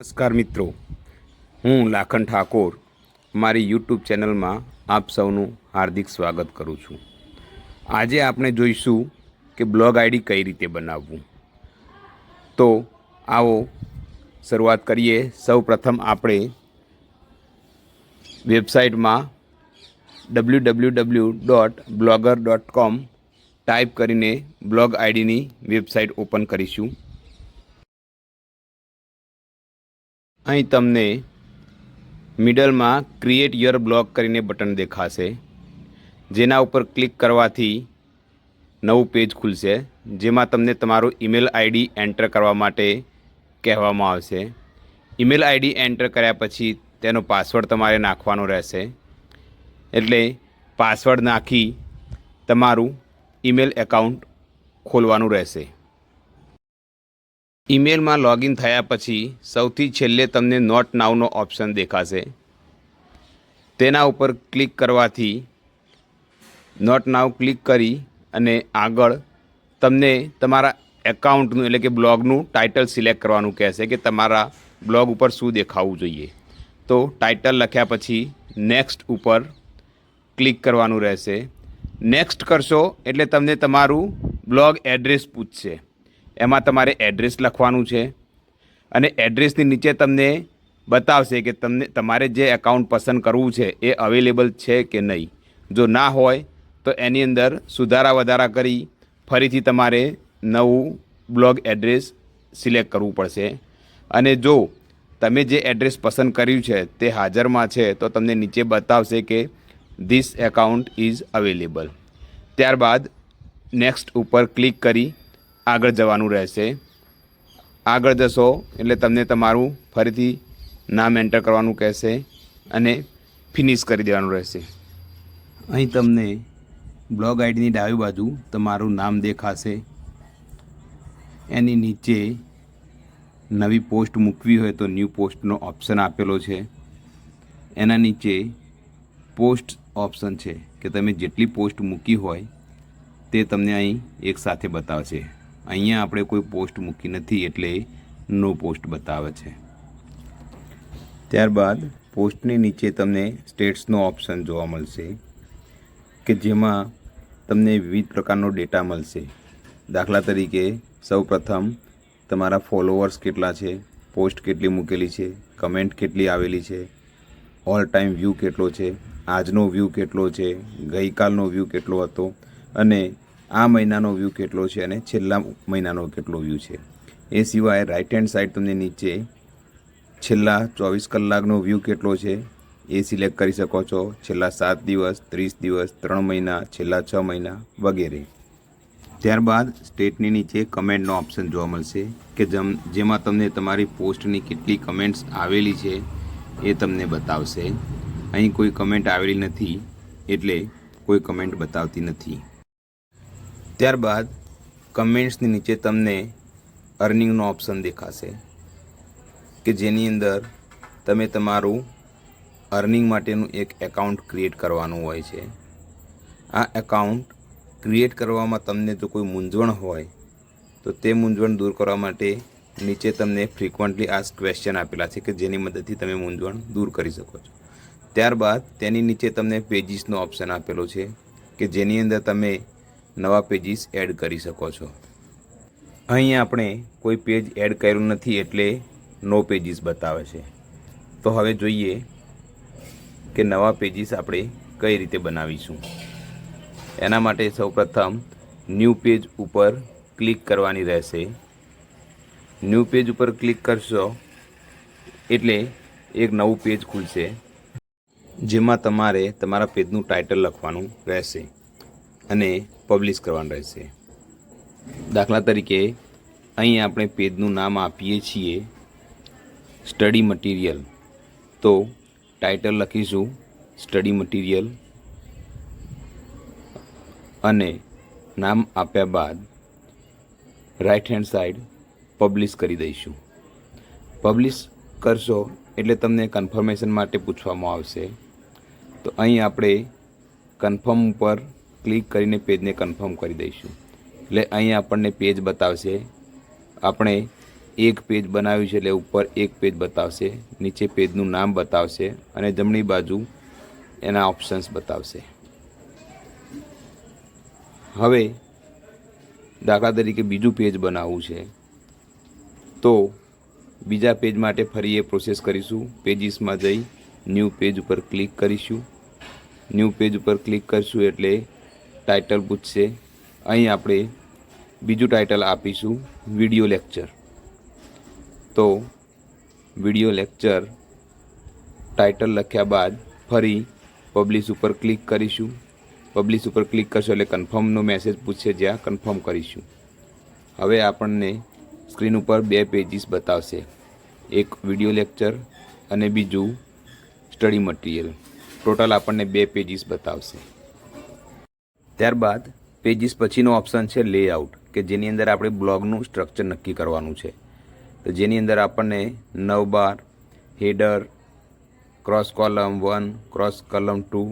નમસ્કાર મિત્રો. હું લાખન ઠાકોર. મારી યુટ્યુબ ચેનલમાં આપ સૌનું હાર્દિક સ્વાગત કરું છું. આજે આપણે જોઈશું કે બ્લોગ આઈડી કઈ રીતે બનાવવું. તો આવો શરૂઆત કરીએ. સૌ પ્રથમ આપણે વેબસાઇટમાં W W W dot blogger dot com type કરીને બ્લોગ આઈડીની વેબસાઇટ ઓપન કરીશું. અહીં તમને મિડલમાં ક્રિએટ યર બ્લોગ કરીને બટન દેખાશે. જેના ઉપર ક્લિક કરવાથી નવું પેજ ખુલશે, જેમાં તમને તમારું ઈમેલ આઈડી એન્ટર કરવા માટે કહેવામાં આવશે. ઈમેલ આઈડી એન્ટર કર્યા પછી તેનો પાસવર્ડ તમારે નાખવાનો રહેશે. એટલે પાસવર્ડ નાખી તમારું ઈમેલ એકાઉન્ટ ખોલવાનું રહેશે. ઈમેલમાં લોગિન થયા પછી સૌથી છેલ્લે તમને નોટ નાવનો ઓપ્શન દેખાશે. તેના ઉપર ક્લિક કરવાથી નોટ નાવ ક્લિક કરી અને આગળ તમને તમારા એકાઉન્ટનું એટલે કે બ્લોગનું ટાઇટલ સિલેક્ટ કરવાનું કહેશે કે તમારા બ્લોગ ઉપર શું દેખાવું જોઈએ. તો ટાઇટલ લખ્યા પછી નેક્સ્ટ ઉપર ક્લિક કરવાનું રહેશે. નેક્સ્ટ કરશો એટલે તમને તમારું બ્લોગ એડ્રેસ પૂછશે. એમાં તમારે એડ્રેસ લખવાનું છે. અને એડ્રેસની નીચે તમને બતાવશે કે તમને, તમારે જે એકાઉન્ટ પસંદ કરવું છે, એ અવેલેબલ છે કે નહીં. જો ના હોય, તો એની અંદર સુધારા વધારા કરી ફરીથી તમારે નવું બ્લોગ એડ્રેસ સિલેક્ટ કરવું પડશે. અને જો તમે જે એડ્રેસ પસંદ કર્યું છે, તે હાજરમાં છે, તો તમને નીચે બતાવશે કે ધીસ એકાઉન્ટ ઇઝ અવેલેબલ ત્યારબાદ નેક્સ્ટ ઉપર ક્લિક કરી આગળ જવાનું રહેશે. આગળ જશો એટલે તમને તમારું ફરીથી નામ એન્ટર કરવાનું કહેશે અને ફિનિશ કરી દેવાનું રહેશે. અહીં તમને બ્લોગ આઈડીની ડાબી બાજુ તમારું નામ દેખાશે. એની નીચે નવી પોસ્ટ મૂકવી હોય તો ન્યૂ પોસ્ટનો ઓપ્શન આપેલો છે. એના નીચે પોસ્ટ ઓપ્શન છે કે તમે જેટલી પોસ્ટ મૂકી હોય તે તમને અહીં એકસાથે બતાવશે. અહીંયા આપણે કોઈ પોસ્ટ મૂકી નથી એટલે નો પોસ્ટ બતાવે છે. ત્યારબાદ પોસ્ટની નીચે તમને સ્ટેટ્સનો ઓપ્શન જોવા મળશે કે જેમાં તમને વિવિધ પ્રકારનો ડેટા મળશે. દાખલા તરીકે સૌપ્રથમ તમારા ફોલોવર્સ કેટલા છે, પોસ્ટ કેટલી મૂકેલી છે, કમેન્ટ કેટલી આવેલી છે, ઓલ ટાઈમ વ્યૂ કેટલો છે, આજનો વ્યૂ કેટલો છે, ગઈકાલનો વ્યૂ કેટલો હતો અને આ મહિનાનો વ્યૂ કેટલો છે અને છેલ્લા મહિનાનો કેટલો વ્યૂ છે? એ સિવાય રાઈટ હેન્ડ સાઈડ તમને નીચે છેલ્લા ચોવીસ કલાકનો વ્યૂ કેટલો છે? એ સિલેક્ટ કરી શકો છો. છેલ્લા સાત દિવસ, ત્રીસ દિવસ, ત્રણ મહિના, છેલ્લા છ મહિના વગેરે. ત્યારબાદ સ્ટેટની નીચે કમેન્ટનો ઓપ્શન જોવા મળશે કે જમ, જેમાં તમને તમારી પોસ્ટની કેટલી કમેન્ટ્સ આવેલી છે એ તમને બતાવશે. અહીં કોઈ કમેન્ટ આવેલી નથી, એટલે કોઈ કમેન્ટ બતાવતી નથી. ત્યારબાદ કમેન્ટ્સની નીચે તમને અર્નિંગનો ઓપ્શન દેખાશે, કે જેની અંદર તમે તમારું અર્નિંગ માટેનું એક એકાઉન્ટ ક્રિએટ કરવાનું હોય છે. આ એકાઉન્ટ ક્રિએટ કરવામાં તમને જો કોઈ મૂંઝવણ હોય, તો તે મૂંઝવણ દૂર કરવા માટે નીચે તમને ફ્રિકવન્ટલી આ ક્વેશ્ચન આપેલા છે કે જેની મદદથી તમે મૂંઝવણ દૂર કરી શકો છો. ત્યારબાદ તેની નીચે તમને પેજીસનો ઓપ્શન આપેલો છે, કે જેની અંદર તમે નવા પેજીસ એડ કરી શકો છો. અહીં આપણે કોઈ પેજ એડ કર્યું નથી એટલે નો પેજીસ બતાવે છે. તો હવે જોઈએ કે નવા પેજીસ આપણે કઈ રીતે બનાવીશું. એના માટે સૌપ્રથમ ન્યૂ પેજ ઉપર ક્લિક કરવાની રહેશે. ન્યૂ પેજ ઉપર ક્લિક કરશો એટલે એક નવું પેજ ખુલશે. જેમાં તમારે તમારા પેજનું ટાઇટલ લખવાનું રહેશે. અને પબ્લિશ કરવાનું રહેશે. દાખલા તરીકે, અહીં આપણે પેજનું નામ આપીએ છીએ સ્ટડી મટીરિયલ. તો ટાઇટલ લખીશું, સ્ટડી મટીરિયલ. અને નામ આપ્યા બાદ રાઈટ હેન્ડ સાઈડ પબ્લિશ કરી દઈશું. પબ્લિશ કરશો એટલે તમને કન્ફર્મેશન માટે પૂછવામાં આવશે. તો અહીં આપણે કન્ફર્મ ઉપર ક્લિક કરીને પેજને કન્ફર્મ કરી દઈશું. એટલે અહીં આપણને પેજ બતાવશે. આપણે એક પેજ બનાવ્યું છે એટલે ઉપર એક પેજ બતાવશે. નીચે પેજનું નામ બતાવશે અને જમણી બાજુ એના ઓપ્શન્સ બતાવશે. હવે દાખલા તરીકે બીજું પેજ બનાવવું છે. તો બીજા પેજ માટે ફરી એ પ્રોસેસ કરીશું. પેજીસમાં જઈ ન્યૂ પેજ ઉપર ક્લિક કરીશું. ન્યૂ પેજ ઉપર ક્લિક કરીશું એટલે ટાઇટલ પૂછશે. અહીં આપણે બીજું ટાઇટલ આપીશું વિડિયો લેક્ચર તો વીડિયો લેક્ચર ટાઇટલ લખ્યા બાદ ફરી પબ્લિશ ઉપર ક્લિક કરીશું. પબ્લિશ ઉપર ક્લિક કરશો એટલે કન્ફર્મનો મેસેજ પૂછશે જ્યાં કન્ફર્મ કરીશું. હવે આપણને સ્ક્રીન ઉપર બે પેજીસ બતાવશે. એક વિડિયો લેક્ચર અને બીજું સ્ટડી મટીરિયલ ટોટલ આપણને બે પેજીસ બતાવશે. ત્યારબાદ પેજીસ પછીનો ઓપ્શન છે લેઆઉટ કે જેની અંદર આપણે બ્લોગનું સ્ટ્રક્ચર નક્કી કરવાનું છે. તો જેની અંદર આપણને nav bar header cross column one cross column two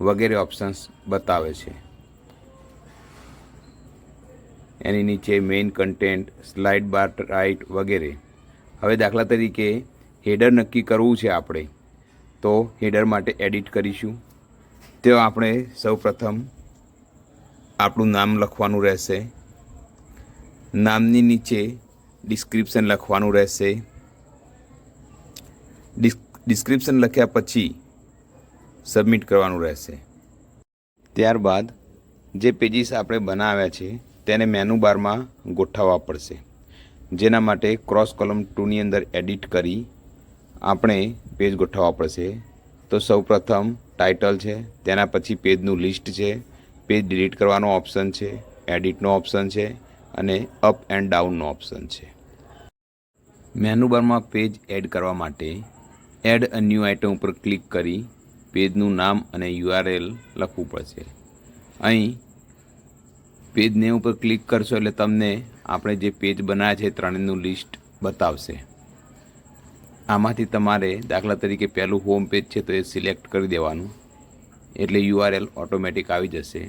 વગેરે ઓપ્શન્સ બતાવે છે. એની નીચે main content slide bar right વગેરે. હવે દાખલા તરીકે હેડર નક્કી કરવું છે આપણે, તો હેડર માટે એડિટ કરીશું. તો આપણે સૌપ્રથમ આપણું નામ લખવાનું રહેશે. નામની નીચે ડિસ્ક્રિપ્શન લખવાનું રહેશે. ડિસ્ક્રિપ્શન લખ્યા પછી સબમિટ કરવાનું રહેશે. ત્યારબાદ જે પેજીસ આપણે બનાવ્યા છે, તેને મેનુ બારમાં ગોઠવવા પડશે. જેના માટે ક્રોસ કોલમ ટુની અંદર એડિટ કરી આપણે પેજ ગોઠવવા પડશે. તો સૌપ્રથમ ટાઇટલ છે, તેના પછી પેજનું લિસ્ટ છે પેજ ડિલીટ કરવાનો ઓપ્શન છે, એડિટનો ઓપ્શન છે અને અપ એન્ડ ડાઉનનો ઓપ્શન છે. મેનુબારમાં પેજ એડ કરવા માટે એડ અ ન્યૂ આઇટમ ઉપર ક્લિક કરી પેજનું નામ અને યુઆરએલ લખવું પડશે. અહીં પેજ નેમ ઉપર ક્લિક કરશો એટલે તમને આપણે જે પેજ બનાવ્યા છે ત્રણેયનું લિસ્ટ બતાવશે. આમાંથી તમારે દાખલા તરીકે પહેલું હોમ પેજ છે તો એ સિલેક્ટ કરી દેવાનું. એટલે યુઆરએલ ઓટોમેટિક આવી જશે.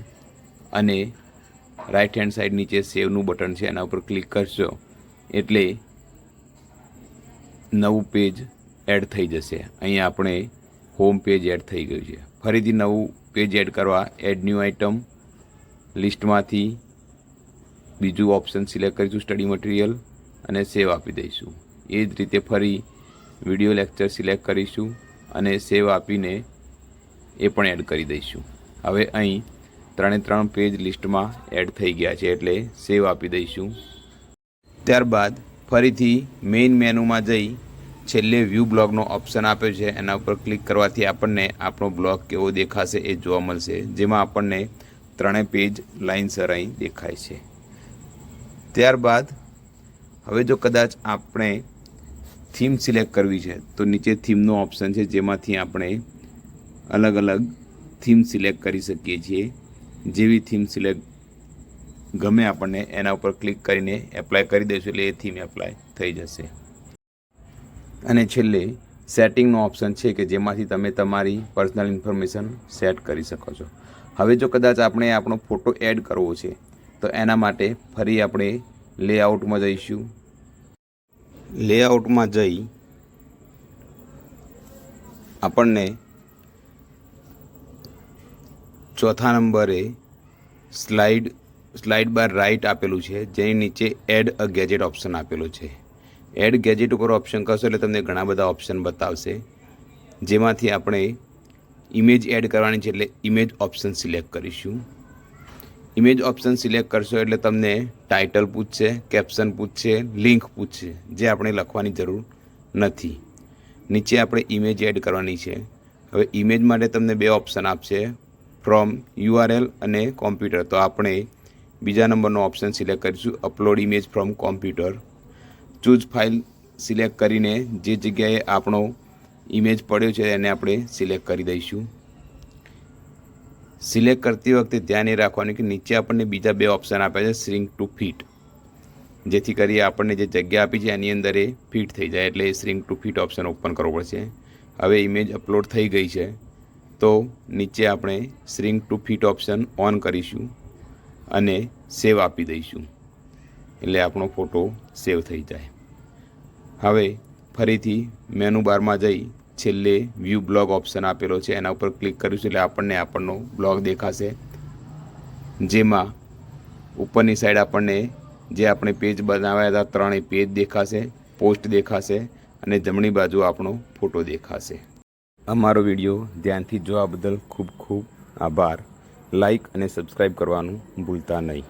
અને રાઈટ હેન્ડ સાઈડ નીચે સેવનું બટન છે, એના ઉપર ક્લિક કરશો એટલે નવું પેજ એડ થઈ જશે. અહીં આપણે હોમ પેજ એડ થઈ ગયું છે. ફરીથી નવું પેજ એડ કરવા એડ ન્યૂ આઇટમ લિસ્ટમાંથી બીજું ઓપ્શન સિલેક્ટ કરીશું સ્ટડી મટીરિયલ અને સેવ આપી દઈશું. એ જ રીતે ફરી વીડિયો લેક્ચર સિલેક્ટ કરીશું અને સેવ આપીને એ પણ એડ કરી દઈશું. હવે અહીં ત્રણે ત્રણ પેજ લિસ્ટમાં એડ થઈ ગયા છે એટલે સેવ આપી દઈશું. ત્યારબાદ ફરીથી મેઇન મેનુમાં જઈ છેલ્લે વ્યૂ બ્લોગનો ઓપ્શન આપ્યો છે. એના ઉપર ક્લિક કરવાથી આપણને આપણો બ્લોગ કેવો દેખાશે એ જોવા મળશે, જેમાં આપણને ત્રણેય પેજ લાઇનસર અહીં દેખાય છે. ત્યારબાદ હવે જો કદાચ આપણે થીમ સિલેક્ટ કરવી છે, તો નીચે થીમનો ઓપ્શન છે, જેમાંથી આપણે અલગ અલગ થીમ સિલેક્ટ કરી શકીએ છીએ. જેવી થીમ સિલેક્ટ ગમે આપણને એના ઉપર ક્લિક કરીને એપ્લાય કરી દઈશું એટલે એ થીમ એપ્લાય થઈ જશે. અને છેલ્લે સેટિંગનો ઓપ્શન છે કે જેમાંથી તમે તમારી પર્સનલ ઇન્ફોર્મેશન સેટ કરી શકો છો. હવે જો કદાચ આપણે આપણો ફોટો એડ કરવો છે, તો એના માટે ફરી આપણે લેઆઉટમાં જઈશું. લેઆઉટમાં જઈ આપણને ચોથા નંબરે સ્લાઇડ સ્લાઇડ બાર રાઇટ આપેલું છે, જેની નીચે એડ અ ગેજેટ ઓપ્શન આપેલું છે. એડ ગેજેટ ઉપર ઓપ્શન કરશો એટલે તમને ઘણા બધા ઓપ્શન બતાવશે. જેમાંથી આપણે ઇમેજ એડ કરવાની છે એટલે ઇમેજ ઓપ્શન સિલેક્ટ કરીશું. ઇમેજ ઓપ્શન સિલેક્ટ કરશો એટલે તમને ટાઇટલ પૂછશે, કેપ્શન પૂછશે, લિંક પૂછશે, જે આપણે લખવાની જરૂર નથી. નીચે આપણે ઇમેજ એડ કરવાની છે. હવે ઇમેજ માટે તમને બે ઓપ્શન આપશે. ફ્રોમ યુઆરએલ અને કોમ્પ્યુટર તો આપણે બીજા નંબરનો ઓપ્શન સિલેક્ટ કરીશું upload image from computer choose file select કરીને જે જગ્યાએ આપણો ઇમેજ પડ્યો છે એને આપણે સિલેક્ટ કરી દઈશું. સિલેક્ટ કરતી વખતે ધ્યાન એ રાખવાનું કે નીચે આપણને બીજા બે ઓપ્શન આપ્યા છે શ્રિંક ટુ ફિટ જેથી કરી આપણને જે જગ્યા આપી છે એની અંદર એ ફિટ થઈ જાય, એટલે એ shrink to fit option open કરવો પડશે. હવે ઇમેજ અપલોડ થઈ ગઈ છે. તો નીચે આપણે shrink to fit option on કરીશું અને સેવ આપી દઈશું. એટલે આપણો ફોટો સેવ થઈ જાય. હવે ફરીથી મેનુ બારમાં જઈ છેલ્લે વ્યૂ બ્લોગ ઓપ્શન આપેલો છે, એના ઉપર ક્લિક કરીશું એટલે આપણને આપણનો બ્લોગ દેખાશે. જેમાં ઉપરની સાઈડ આપણને જે આપણે પેજ બનાવ્યા હતા ત્રણેય પેજ દેખાશે પોસ્ટ દેખાશે અને જમણી બાજુ આપણો ફોટો દેખાશે. અમારો વીડિયો ધ્યાનથી જોવા બદલ ખૂબ ખૂબ આભાર. લાઈક અને સબસ્ક્રાઈબ કરવાનું ભૂલતા નહીં.